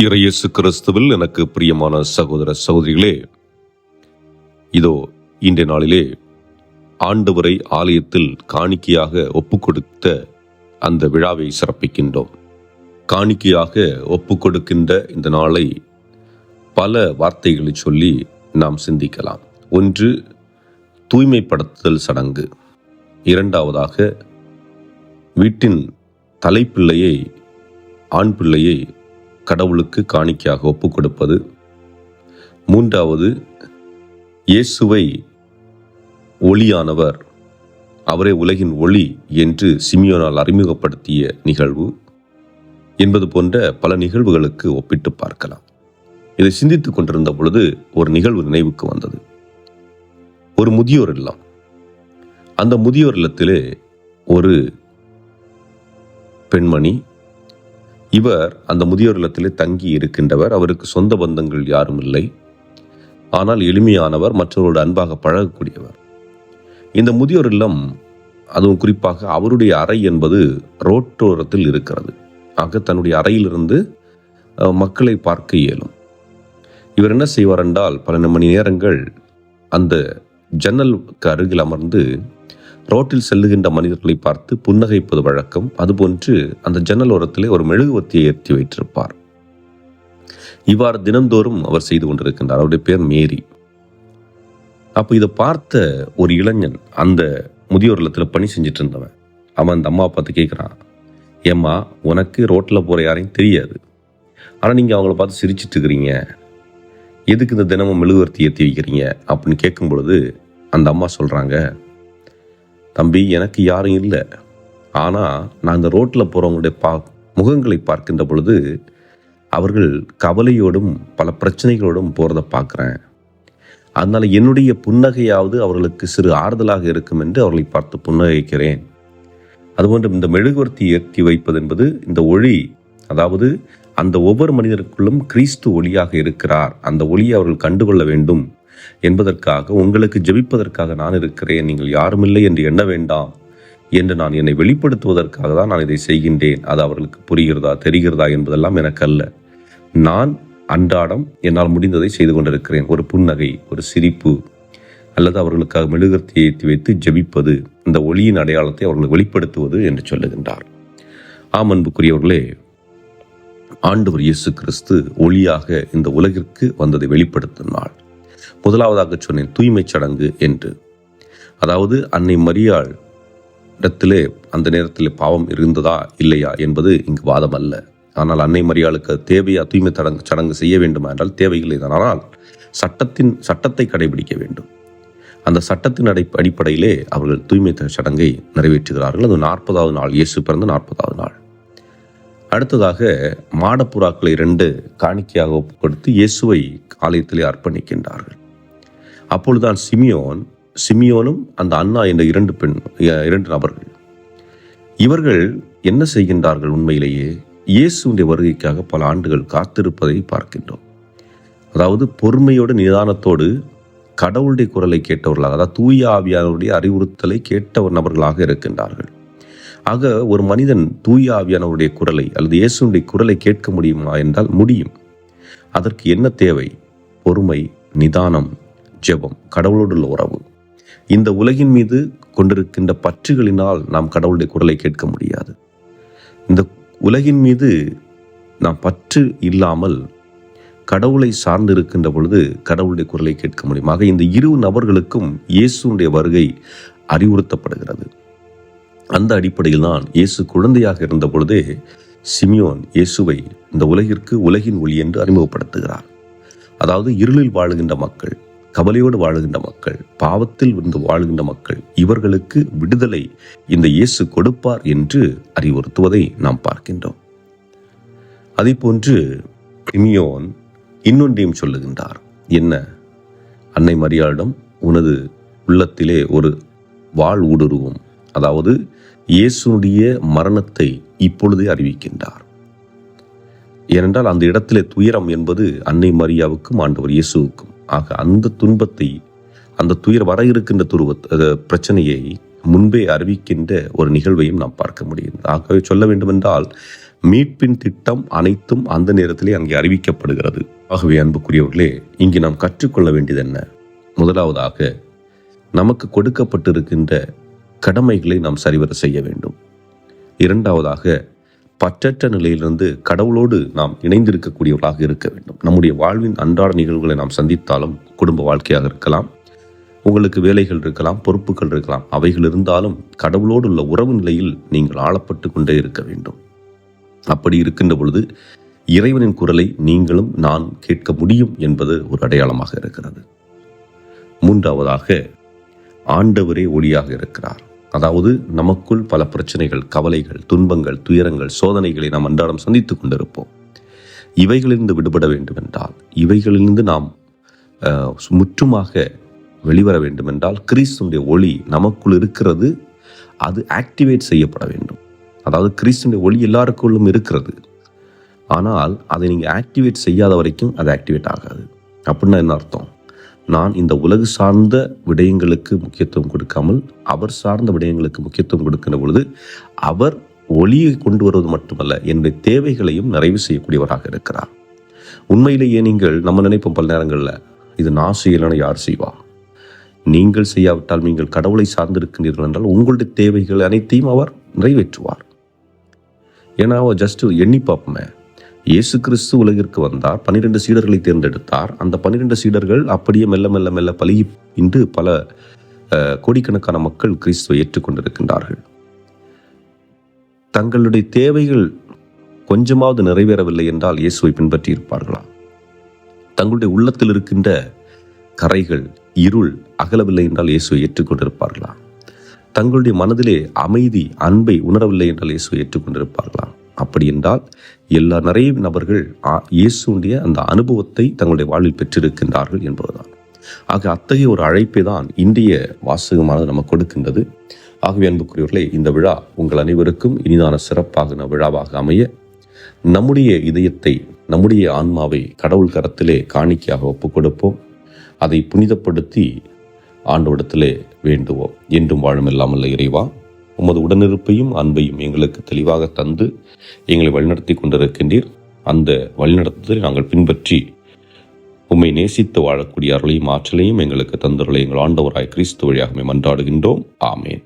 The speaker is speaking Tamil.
இறையேசு கிறிஸ்துவில் எனக்கு பிரியமான சகோதர சகோதரிகளே இதோ இன்றைய நாளிலே ஆண்டவரை ஆலயத்தில் காணிக்கையாக ஒப்பு கொடுத்த அந்த விழாவை சிறப்பிக்கின்றோம். காணிக்கையாக ஒப்பு கொடுக்கின்ற இந்த நாளை பல வார்த்தைகளை சொல்லி நாம் சிந்திக்கலாம். ஒன்று தூய்மைப்படுத்துதல் சடங்கு. இரண்டாவதாக வீட்டின் தலைப்பிள்ளையை ஆண் பிள்ளையை கடவுளுக்கு காணிக்கையாக ஒப்பு கொடுப்பது மூன்றாவது இயேசுவை ஒளியானவர் அவரே உலகின் ஒளி என்று சிமியோனால் அறிமுகப்படுத்திய நிகழ்வு என்பது போன்ற பல நிகழ்வுகளுக்கு ஒப்பிட்டு பார்க்கலாம். இதை சிந்தித்துக் கொண்டிருந்த பொழுது ஒரு நிகழ்வு நினைவுக்கு வந்தது. ஒரு முதியோர் இல்லம். அந்த முதியோர் இல்லத்திலே ஒரு பெண்மணி இவர் அந்த முதியோர் இல்லத்திலே தங்கி இருக்கின்றவர். அவருக்கு சொந்த பந்தங்கள் யாரும் இல்லை. ஆனால் எளிமையானவர் மற்றவரோடு அன்பாக பழகக்கூடியவர். இந்த முதியோர் இல்லம் அதுவும் குறிப்பாக அவருடைய அறை என்பது ரோட்டோரத்தில் இருக்கிறது. ஆக தன்னுடைய அறையிலிருந்து மக்களை பார்க்க இயலும். இவர் என்ன செய்வார் என்றால் பல மணி நேரங்கள் அந்த ஜன்னலுக்கு அருகில் அமர்ந்து ரோட்டில் செல்லுகின்ற மனிதர்களை பார்த்து புன்னகைப்பது வழக்கம். அதுபோன்று அந்த ஜன்னல் ஓரத்திலே ஒரு மெழுகுவர்த்தியை ஏற்றி வைத்திருப்பார். இவ்வாறு தினந்தோறும் அவர் செய்து கொண்டிருக்கின்றார். அவருடைய பேர் மேரி. அப்போ இதை பார்த்த ஒரு இளைஞன் அந்த முதியோர் இல்லத்தில் பணி செஞ்சுட்டு இருந்தவன் அவன் அந்த அம்மா பார்த்து கேட்குறான் ஏம்மா உனக்கு ரோட்டில் போகிற யாரையும் தெரியாது. ஆனால் நீங்கள் அவங்கள பார்த்து சிரிச்சிட்டு இருக்கிறீங்க. எதுக்கு இந்த தினமும் மெழுகுவர்த்தி ஏற்றி வைக்கிறீங்க? அப்படின்னு கேட்கும் பொழுது அந்த அம்மா சொல்கிறாங்க தம்பி எனக்கு யாரும் இல்லை. ஆனால் நான் இந்த ரோட்டில் போகிறவங்களுடைய பா முகங்களை பார்க்கின்ற பொழுது அவர்கள் கவலையோடும் பல பிரச்சனைகளோடும் போகிறத பார்க்குறேன் அதனால் என்னுடைய புன்னகையாவது அவர்களுக்கு சிறு ஆறுதலாக இருக்கும் என்று அவர்களை பார்த்து புன்னகைக்கிறேன். அதுபோன்று இந்த மெழுகுவர்த்தி ஏற்றி வைப்பது என்பது இந்த ஒளி அதாவது அந்த ஒவ்வொரு மனிதருக்குள்ளும் கிறிஸ்து ஒளியாக இருக்கிறார். அந்த ஒளியை அவர்கள் கண்டுகொள்ள வேண்டும் என்பதற்காக உங்களுக்கு ஜெபிப்பதற்காக நான் இருக்கிறேன் நீங்கள் யாருமில்லை என்று எண்ண வேண்டாம் என்று நான் என்னை வெளிப்படுத்துவதற்காக தான் நான் இதை செய்கின்றேன். அது அவர்களுக்கு புரிகிறதா தெரிகிறதா என்பதெல்லாம் எனக்கு அல்ல நான் அன்றாடம் என்னால் முடிந்ததை செய்து கொண்டிருக்கிறேன். ஒரு புன்னகை ஒரு சிரிப்பு அல்லது அவர்களுக்காக மெழுகுவர்த்தியை ஏற்றி வைத்து ஜெபிப்பது இந்த ஒளியின் அடையாளத்தை அவர்களுக்கு வெளிப்படுத்துவது என்று சொல்லுகின்றார். ஆம் அன்புக்குரியவர்களே ஆண்டவர் இயேசு கிறிஸ்து ஒளியாக இந்த உலகிற்கு வந்ததை வெளிப்படுத்தும் நாள். முதலாவதாக சொன்னேன் தூய்மைச் சடங்கு என்று. அதாவது அன்னை மரியாள் இடத்திலே அந்த நேரத்தில் பாவம் இருந்ததா இல்லையா என்பது இங்கு வாதம் அல்ல. ஆனால் அன்னை மரியாளுக்கு தேவையா தூய்மை சடங்கு சடங்கு செய்ய வேண்டுமா என்றால் தேவையில்லை. தான் ஆனால் சட்டத்தின் சட்டத்தை கடைபிடிக்க வேண்டும். அந்த சட்டத்தின் அடை அடிப்படையிலே அவர்கள் தூய்மை சடங்கை நிறைவேற்றுகிறார்கள். அது நாற்பதாவது நாள் இயேசு பிறந்த நாற்பதாவது நாள். அடுத்ததாக மாடப்புறாக்களை ரெண்டு காணிக்கையாக ஒப்புக் கொடுத்து இயேசுவை ஆலயத்திலே அர்ப்பணிக்கின்றார்கள். அப்பொழுதுதான் சிமியோன் சிமியோனும் அந்த அண்ணா என்ற இரண்டு பெண் இரண்டு நபர்கள். இவர்கள் என்ன செய்கின்றார்கள் உண்மையிலேயே? இயேசுடைய வருகைக்காக பல ஆண்டுகள் காத்திருப்பதை பார்க்கின்றோம். அதாவது பொறுமையோடு நிதானத்தோடு கடவுளுடைய குரலை கேட்டவர்களாக அதாவது தூய ஆவியானவருடைய அறிவுறுத்தலை கேட்ட நபர்களாக இருக்கின்றார்கள். ஆக ஒரு மனிதன் தூய ஆவியானவருடைய குரலை அல்லது இயேசுடைய குரலை கேட்க முடியுமா என்றால் முடியும். அதற்கு என்ன தேவை? பொறுமை நிதானம் ஜெபம் கடவுளோடுள்ள உறவு. இந்த உலகின் மீது கொண்டிருக்கின்ற பற்றுகளினால் நாம் கடவுளுடைய குரலை கேட்க முடியாது. இந்த உலகின் மீது நாம் பற்று இல்லாமல் கடவுளை சார்ந்து இருக்கின்ற பொழுது கடவுளுடைய குரலை கேட்க முடியும். ஆக இந்த இரு நபர்களுக்கும் இயேசுடைய வருகை அறிவுறுத்தப்படுகிறது. அந்த அடிப்படையில் தான் இயேசு குழந்தையாக இருந்த பொழுதே சிமியோன் இயேசுவை இந்த உலகிற்கு உலகின் ஒளி என்று அறிமுகப்படுத்துகிறார். அதாவது இருளில் வாழுகின்ற மக்கள் கவலையோடு வாழுகின்ற மக்கள் பாவத்தில் இருந்து வாழுகின்ற மக்கள் இவர்களுக்கு விடுதலை இந்த இயேசு கொடுப்பார் என்று அறிவுறுத்துவதை நாம் பார்க்கின்றோம். அதே போன்று கிமியோன் இன்னொன்றையும் சொல்லுகின்றார். என்ன? அன்னை மரியாளிடம் உனது உள்ளத்திலே ஒரு வாழ் ஊடுருவும். அதாவது இயேசுனுடைய மரணத்தை இப்பொழுதே அறிவிக்கின்றார். ஏனென்றால் அந்த இடத்திலே துயரம் என்பது அன்னை மரியாவுக்கும் ஆண்டவர் இயேசுவுக்கும். ஆக அந்த துன்பத்தை அந்த துயர் வர இருக்கின்ற துருவ பிரச்சனையை முன்பே அறிவிக்கின்ற ஒரு நிகழ்வையும் நாம் பார்க்க முடியும். ஆகவே சொல்ல வேண்டுமென்றால் மீட்பின் திட்டம் அனைத்தும் அந்த நேரத்திலே அங்கே அறிவிக்கப்படுகிறது. ஆகவே அன்புக்குரியவர்களே இங்கே நாம் கற்றுக்கொள்ள வேண்டியது என்ன முதலாவதாக நமக்கு கொடுக்கப்பட்டிருக்கின்ற கடமைகளை நாம் சரிவர செய்ய வேண்டும். இரண்டாவதாக பற்றற்ற நிலையிலிருந்து கடவுளோடு நாம் இணைந்திருக்கக்கூடியவர்களாக இருக்க வேண்டும். நம்முடைய வாழ்வின் அன்றாட நிகழ்வுகளை நாம் சந்தித்தாலும் குடும்ப வாழ்க்கையாக இருக்கலாம் உங்களுக்கு வேலைகள் இருக்கலாம் பொறுப்புகள் இருக்கலாம் அவைகள் இருந்தாலும் கடவுளோடு உள்ள உறவு நிலையில் நீங்கள் ஆளப்பட்டு கொண்டே இருக்க வேண்டும். அப்படி இருக்கின்ற பொழுது இறைவனின் குரலை நீங்களும் நான் கேட்க முடியும் என்பது ஒரு அடையாளமாக இருக்கிறது. மூன்றாவதாக ஆண்டவரே ஒளியாக இருக்கிறார். அதாவது நமக்குள் பல பிரச்சனைகள் கவலைகள் துன்பங்கள் துயரங்கள் சோதனைகளை நாம் அன்றாடம் சந்தித்துக் கொண்டிருப்போம். இவைகளிலிருந்து விடுபட வேண்டுமென்றால் இவைகளிலிருந்து நாம் முற்றுமாக வெளிவர வேண்டுமென்றால் கிறிஸ்துடைய ஒளி நமக்குள் இருக்கிறது அது ஆக்டிவேட் செய்யப்பட வேண்டும். அதாவது கிறிஸ்துடைய ஒளி எல்லாருக்குள்ளும் இருக்கிறது. ஆனால் அதை நீங்கள் ஆக்டிவேட் செய்யாத வரைக்கும் அது ஆக்டிவேட் ஆகாது. அப்படின்னா என்ன அர்த்தம்? நான் இந்த உலகு சார்ந்த விடயங்களுக்கு முக்கியத்துவம் கொடுக்காமல் அவர் சார்ந்த விடயங்களுக்கு முக்கியத்துவம் கொடுக்கின்ற பொழுது அவர் ஒளியை கொண்டு வருவது மட்டுமல்ல என்னுடைய தேவைகளையும் நிறைவு செய்யக்கூடியவராக இருக்கிறார். உண்மையிலேயே நீங்கள் நம்ம நினைப்போம் பல நேரங்களில் இது நான் செய்யலைன்னு யார் செய்வா? நீங்கள் செய்யாவிட்டால் நீங்கள் கடவுளை சார்ந்திருக்கின்றீர்கள் என்றால் உங்களுடைய தேவைகள் அனைத்தையும் அவர் நிறைவேற்றுவார். ஏன்னா ஜஸ்ட் எண்ணி பார்ப்போமே இயேசு கிறிஸ்து உலகிற்கு வந்தார் பன்னிரெண்டு சீடர்களை தேர்ந்தெடுத்தார். அந்த பன்னிரெண்டு சீடர்கள் அப்படியே மெல்ல மெல்ல மெல்ல பழகி இன்று பல கோடிக்கணக்கான மக்கள் கிறிஸ்துவை ஏற்றுக்கொண்டிருக்கின்றார்கள். தங்களுடைய தேவைகள் கொஞ்சமாவது நிறைவேறவில்லை என்றால் இயேசுவை பின்பற்றி இருப்பார்களா? தங்களுடைய உள்ளத்தில் இருக்கின்ற கரைகள் இருள் அகலவில்லை என்றால் இயேசுவை ஏற்றுக்கொண்டிருப்பார்களா? தங்களுடைய மனதிலே அமைதி அன்பை உணரவில்லை என்றால் இயேசுவை ஏற்றுக்கொண்டிருப்பார்களா? அப்படி என்றால் எல்லா நிறைய நபர்கள் இயேசுடைய அந்த அனுபவத்தை தங்களுடைய வாழ்வில் பெற்றிருக்கின்றார்கள் என்பதுதான். ஆக அத்தகைய ஒரு அழைப்பை தான் இந்திய வாசகமானது நமக்கு கொடுக்கின்றது. ஆகவே அன்புக்குரியவர்களே இந்த விழா உங்கள் அனைவருக்கும் இனிதான சிறப்பாக விழாவாக அமைய நம்முடைய இதயத்தை நம்முடைய ஆன்மாவை கடவுள் கரத்திலே காணிக்கையாக ஒப்புக் கொடுப்போம். அதை புனிதப்படுத்தி ஆண்டவடத்திலே வேண்டுவோம். என்றும் வாழும் இல்லாமல் இறைவா. உமது உடனிருப்பையும் அன்பையும் எங்களுக்கு தெளிவாக தந்து எங்களை வழிநடத்தி கொண்டிருக்கின்றீர். அந்த வழிநடத்துதலை நாங்கள் பின்பற்றி உம்மை நேசித்து வாழக்கூடிய அருளையும் ஆற்றலையும் எங்களுக்கு தந்தருளை எங்கள் ஆண்டவராய் கிறிஸ்து வழியாகவே மன்றாடுகின்றோம் ஆமேன்.